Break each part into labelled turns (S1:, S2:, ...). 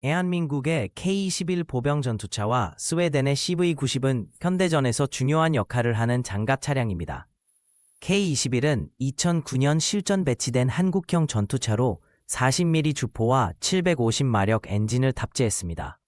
S1: 대한민국의 K-21 보병 전투차와 스웨덴의 CV-90은 현대전에서 중요한 역할을 하는 장갑 차량입니다. K-21은 2009년 실전 배치된 한국형 전투차로 40mm 주포와 750마력 엔진을 탑재했습니다.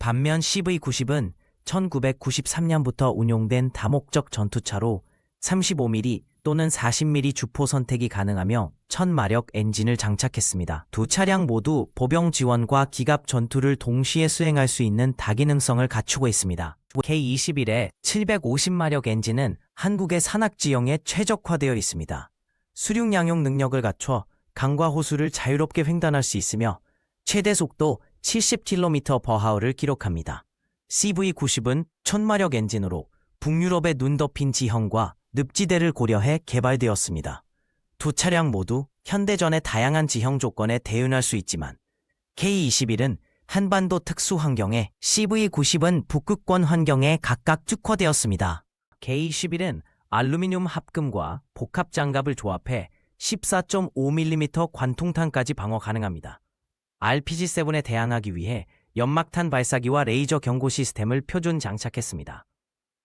S1: 반면 CV-90은 1993년부터 운용된 다목적 전투차로 35mm 또는 40mm 주포 선택이 가능하며 1000마력 엔진을 장착했습니다. 두 차량 모두 보병 지원과 기갑 전투를 동시에 수행할 수 있는 다기능성을 갖추고 있습니다. K21의 750마력 엔진은 한국의 산악 지형에 최적화되어 있습니다. 수륙 양용 능력을 갖춰 강과 호수를 자유롭게 횡단할 수 있으며 최대 속도 70km/h를 기록합니다. CV90은 1000마력 엔진으로 북유럽의 눈 덮인 지형과 늪지대를 고려해 개발되었습니다. 두 차량 모두 현대전의 다양한 지형 조건에 대응할 수 있지만 K21은 한반도 특수 환경에 CV90은 북극권 환경에 각각 특화되었습니다. K21은 알루미늄 합금과 복합 장갑을 조합해 14.5mm 관통탄까지 방어 가능합니다. RPG-7에 대항하기 위해 연막탄 발사기와 레이저 경고 시스템을 표준 장착했습니다.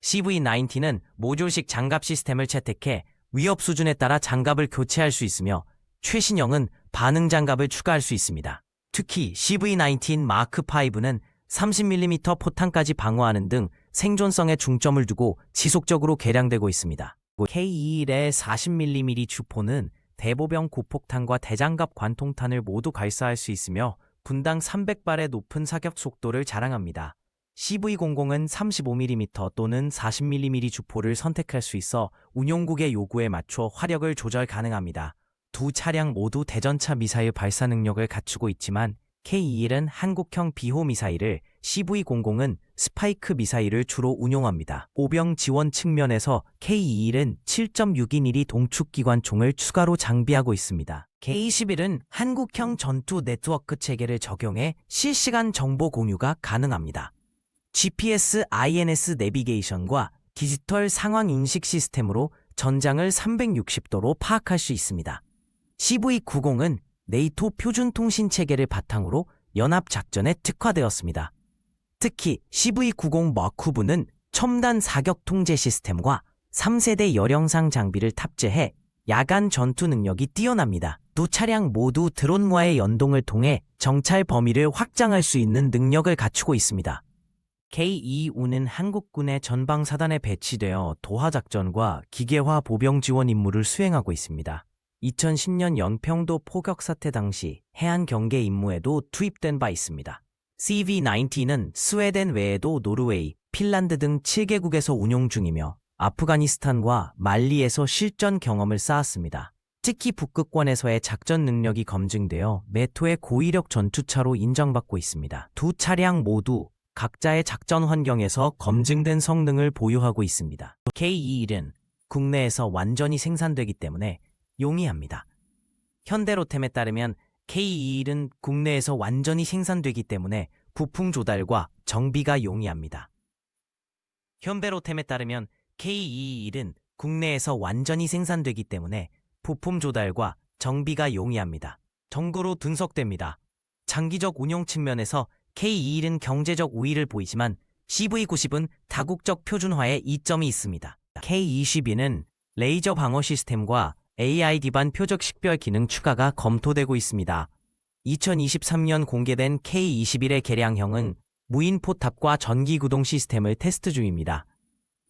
S1: CV-19는 모듈식 장갑 시스템을 채택해 위협 수준에 따라 장갑을 교체할 수 있으며 최신형은 반응 장갑을 추가할 수 있습니다. 특히 CV-19 마크5는 30mm 포탄까지 방어하는 등 생존성에 중점을 두고 지속적으로 개량되고 있습니다. K21의 40mm 주포는 대보병 고폭탄과 대장갑 관통탄을 모두 발사할 수 있으며 분당 300발의 높은 사격 속도를 자랑합니다. CV00은 35mm 또는 40mm 주포를 선택할 수 있어 운용국의 요구에 맞춰 화력을 조절 가능합니다. 두 차량 모두 대전차 미사일 발사 능력을 갖추고 있지만 K21은 한국형 비호 미사일을 CV00은 스파이크 미사일을 주로 운용합니다. 오병 지원 측면에서 K21은 7.6인일이 동축기관총을 추가로 장비하고 있습니다. K21은 한국형 전투 네트워크 체계를 적용해 실시간 정보 공유가 가능합니다. GPS INS 내비게이션과 디지털 상황 인식 시스템으로 전장을 360도로 파악할 수 있습니다. CV90은 네이토 표준 통신 체계를 바탕으로 연합 작전에 특화되었습니다. 특히 CV90 머쿠브는 첨단 사격 통제 시스템과 3세대 열영상 장비를 탑재해 야간 전투 능력이 뛰어납니다. 두 차량 모두 드론과의 연동을 통해 정찰 범위를 확장할 수 있는 능력을 갖추고 있습니다. K2우는 한국군의 전방사단에 배치되어 도하작전과 기계화 보병 지원 임무를 수행하고 있습니다. 2010년 연평도 포격 사태 당시 해안 경계 임무에도 투입된 바 있습니다. CV-19는 스웨덴 외에도 노르웨이, 핀란드 등 7개국에서 운용 중이며 아프가니스탄과 말리에서 실전 경험을 쌓았습니다. 특히 북극권에서의 작전 능력이 검증되어 메토의 고위력 전투차로 인정받고 있습니다. 두 차량 모두 각자의 작전 환경에서 검증된 성능을 보유하고 있습니다. K21은 국내에서 완전히 생산되기 때문에 용이합니다. 현대로템에 따르면 K21은 국내에서 완전히 생산되기 때문에 부품 조달과 정비가 용이합니다. 현대로템에 따르면 K21은 국내에서 완전히 생산되기 때문에 부품 조달과 정비가 용이합니다. 정고로 분석됩니다. 장기적 운용 측면에서 K21은 경제적 우위를 보이지만 CV90은 다국적 표준화에 이점이 있습니다. K22는 레이저 방어 시스템과 AI 기반 표적 식별 기능 추가가 검토되고 있습니다. 2023년 공개된 K21의 개량형은 무인 포탑과 전기 구동 시스템을 테스트 중입니다.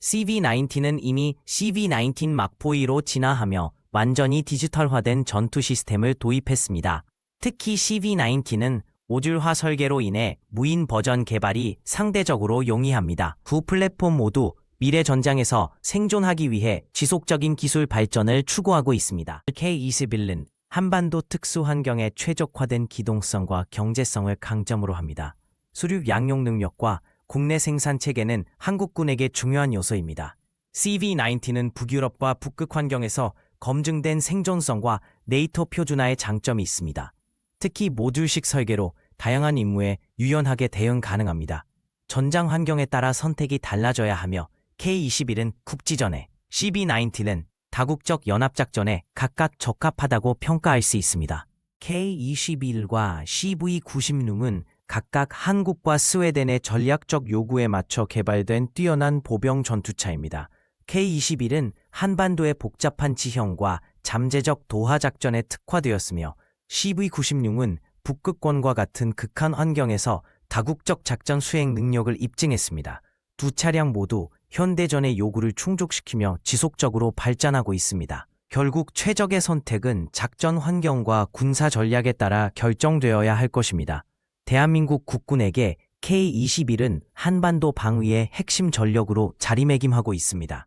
S1: CV90는 이미 CV-19 막포이로 진화하며 완전히 디지털화된 전투 시스템을 도입했습니다. 특히 CV19는 5줄화 설계로 인해 무인 버전 개발이 상대적으로 용이합니다. 두 플랫폼 모두 미래 전장에서 생존하기 위해 지속적인 기술 발전을 추구하고 있습니다. K21은 한반도 특수 환경에 최적화된 기동성과 경제성을 강점으로 합니다. 수륙 양용 능력과 국내 생산 체계는 한국군에게 중요한 요소입니다. CV-90은 북유럽과 북극 환경에서 검증된 생존성과 네이터 표준화의 장점이 있습니다. 특히 모듈식 설계로 다양한 임무에 유연하게 대응 가능합니다. 전장 환경에 따라 선택이 달라져야 하며 K21은 국지전에, CB19는 다국적 연합작전에 각각 적합하다고 평가할 수 있습니다. K21과 CV90룸은 각각 한국과 스웨덴의 전략적 요구에 맞춰 개발된 뛰어난 보병 전투차입니다. K-21은 한반도의 복잡한 지형과 잠재적 도하 작전에 특화되었으며 CV-96은 북극권과 같은 극한 환경에서 다국적 작전 수행 능력을 입증했습니다. 두 차량 모두 현대전의 요구를 충족시키며 지속적으로 발전하고 있습니다. 결국 최적의 선택은 작전 환경과 군사 전략에 따라 결정되어야 할 것입니다. 대한민국 국군에게 K-21은 한반도 방위의 핵심 전력으로 자리매김하고 있습니다.